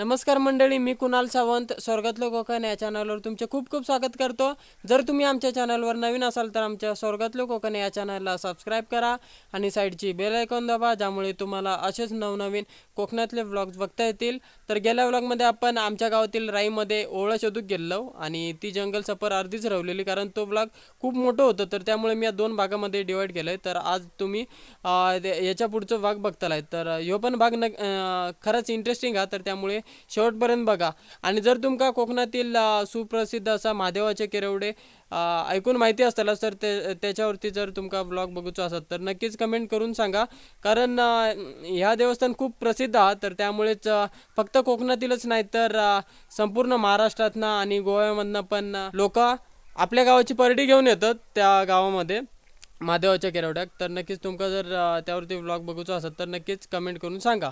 नमस्कार मंडळी मी कुणाल सावंत स्वर्गातलं कोकण या चॅनलवर तुमचे खूप खूप स्वागत करतो. जर तुम्ही आमच्या चॅनलवर नवीन असाल तर आमच्या स्वर्गातलं कोकण या चॅनलला सबस्क्राईब करा आणि साईडची बेल ऐकून दाबा ज्यामुळे तुम्हाला असेच नवनवीन कोकणातले व्लॉग्स बघता येतील. तर गेल्या व्लॉगमध्ये आपण आमच्या गावातील राईमध्ये ओळा शोधूक गेलो आणि ती जंगल सफर अर्धीच राहिलेली कारण तो ब्लॉग खूप मोठं होतं. तर त्यामुळे मी या दोन भागामध्ये डिवाईड केलं आहे तर आज तुम्ही याच्या पुढचं भाग बघतालाय. तर ह्यो पण भाग न खरंच इंटरेस्टिंग हा. तर त्यामुळे शेवटपर्यंत बघा. आणि जर तुमका कोकणातील सुप्रसिद्ध असा महादेवाचे किरवडे ऐकून माहिती असतालच तर ते त्याच्यावरती जर तुमका ब्लॉग बघूचो असत तर नक्कीच कमेंट करून सांगा. कारण ह्या देवस्थान खूप प्रसिद्ध आहात तर त्यामुळेच फक्त कोकणातीलच नाही तर संपूर्ण महाराष्ट्रातनं आणि गोव्यामधनं पण लोक आपल्या गावाची परडी घेऊन येतात त्या गावामध्ये महादेवाच्या केरवड्यात. तर नक्कीच तुमका जर त्यावरती ब्लॉग बघूचो असत तर नक्कीच कमेंट करून सांगा.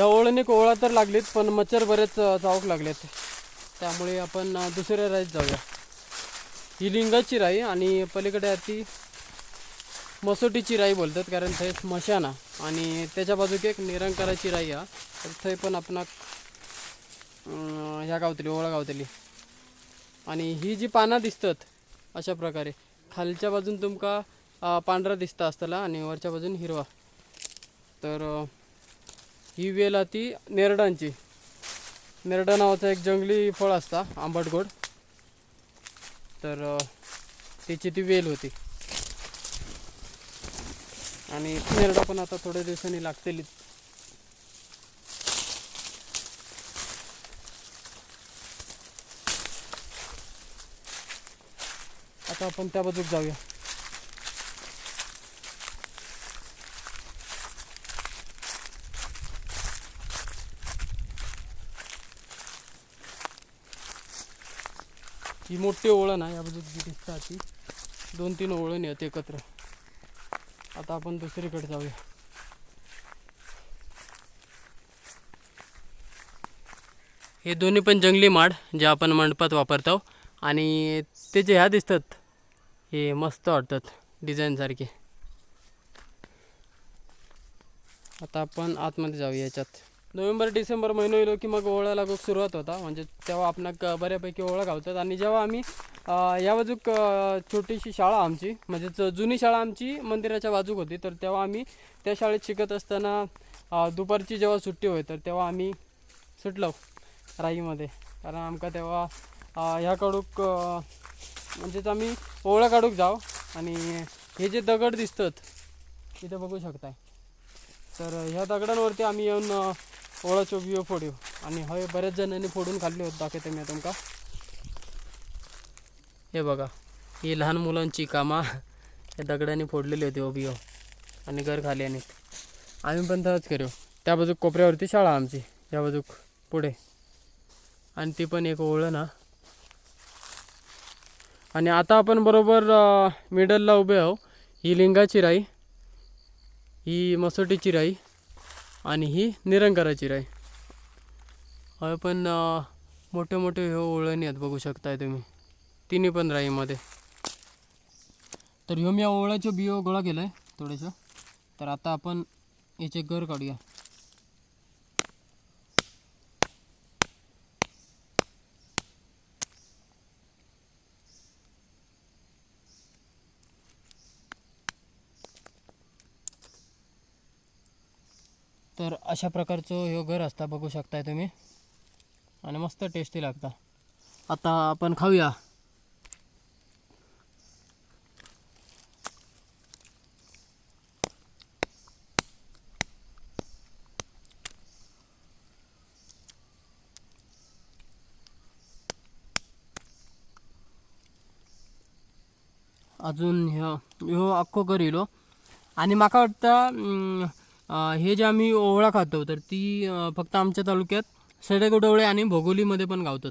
या ओळीने ओळा तर लागलीत पण मच्छर बरेच चावक लागलेत. त्यामुळे आपण दुसऱ्या राईत जाऊया. ही लिंगाची राई आणि पलीकडे ती मसोटीची राई बोलतात कारण थंय स्मशाना. आणि त्याच्या बाजूक एक निरंकाराची राई हा. तर थंय पण आपणाक ह्या गावतली ओळा गावतली. आणि ही जी पानं दिसतात अशा प्रकारे. खालच्या बाजून तुमका पांढरा दिसता असताला आणि वरच्या बाजून हिरवा. तर ही वेल आहे ती नेरडांची. नेरडा नावाचा एक जंगली फळ असता आंबट गोड तर त्याची ती वेल होती. आणि नेरडा पण आता थोड्या दिवसांनी लागतेली. आता आपण त्या बाजूक जाऊया. ही मोठी ओळण आहे या बाजूत जी ती दोन तीन ओळण आहेत एकत्र. आता आपण दुसरीकडे जाऊया. हे दोन्ही पण जंगली माड जे आपण मंडपात वापरतो आणि ते जे ह्या दिसतात हे मस्त वाटतात डिझाईनसारखे आता आपण आतमध्ये जाऊया याच्यात. नोव्हेंबर डिसेंबर महिनो येलो की मग ओळा लागूक सुरुवात होता. म्हणजे तेव्हा आपणाक बऱ्यापैकी ओळख गावतात. आणि जेव्हा आम्ही या बाजूक छोटीशी शाळा आमची म्हणजे ज- जुनी शाळा आमची मंदिराच्या बाजूक होती तर तेव्हा आम्ही त्या शाळेत शिकत असताना दुपारची जेव्हा सुट्टी होय तर तेव्हा आम्ही सुटलो राईमध्ये. कारण आमका तेव्हा ह्या कडूक म्हणजेच आम्ही ओळा काढूक जाव. आणि हे जे दगड दिसतात इथे बघू शकताय. तर ह्या दगडांवरती आम्ही येऊन ओळाच्यो ओळाचो बियो फोड्यो. आणि हय बऱ्याच जणांनी फोडून खाल्ले होते. दाखवते मी तुमका. हे बघा ही लहान मुलांची कामा या दगडाने फोडलेली होती हो बियो. आणि घर खाली आणि आम्ही पण तसंच करू. त्या बाजूक कोपऱ्यावरती शाळा आमची. या बाजूक पुढे. आणि ती पण एक ओळ ना. आणि आता आपण बरोबर मिडलला उभे आहो ही लिंगाची राई ही मसोटीची राई आणि ही निरंकाराची राई हय पण मोठे मोठे ह्यो ओळणी आहेत बघू शकताय तुम्ही. तिन्ही पण राईमध्ये. तर ह्यो मी या ओळ्याच्या बियो गोळा केलाय थोडेसं. तर आता आपण याचे घर काढूया. तर अशा प्रकारचं ह्यो घर असता बघू शकताय तुम्ही. आणि मस्त टेस्टी लागता. आता आपण खाऊया. अजून ह्यो ह्यो अख्खो घर इलो हो. आणि म्हाका वाटतं हे जे आम्ही ओवळा खातो तर ती फक्त आमच्या तालुक्यात सडेगोडवळे आणि भोगोलीमध्ये पण गावतात.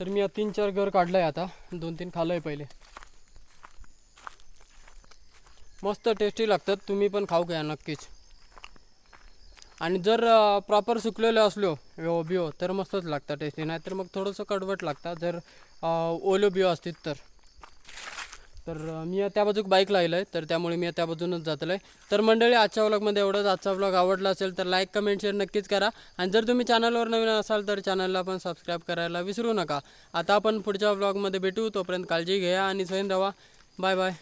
तर मी तीन चार घर काढलं आहे आता. दोन तीन खाल्लंय पहिले. मस्त टेस्टी लागतात. तुम्ही पण खाऊ घ्या नक्कीच. आणि जर प्रॉपर सुकलेले असलो बिओ तर मस्तच लागतात टेस्टी नाही तर मग थोडंसं कडवट लागतात. जर ओलो बिओ असतील तर. तर मी त्या बाजूक बाईक लावलं आहे तर त्यामुळे मी त्या बाजूनच जातलं आहे तर मंडळी आजच्या व्लॉगमध्ये एवढंच. आजचा व्लॉग आवडला असेल तर लाईक कमेंट शेअर नक्कीच करा. आणि जर तुम्ही चॅनलवर नवीन असाल तर चॅनलला पण सबस्क्राईब करायला विसरू नका. आता आपण पुढच्या व्लॉगमध्ये भेटू. तोपर्यंत काळजी घ्या आणि स्वयं राहा बाय बाय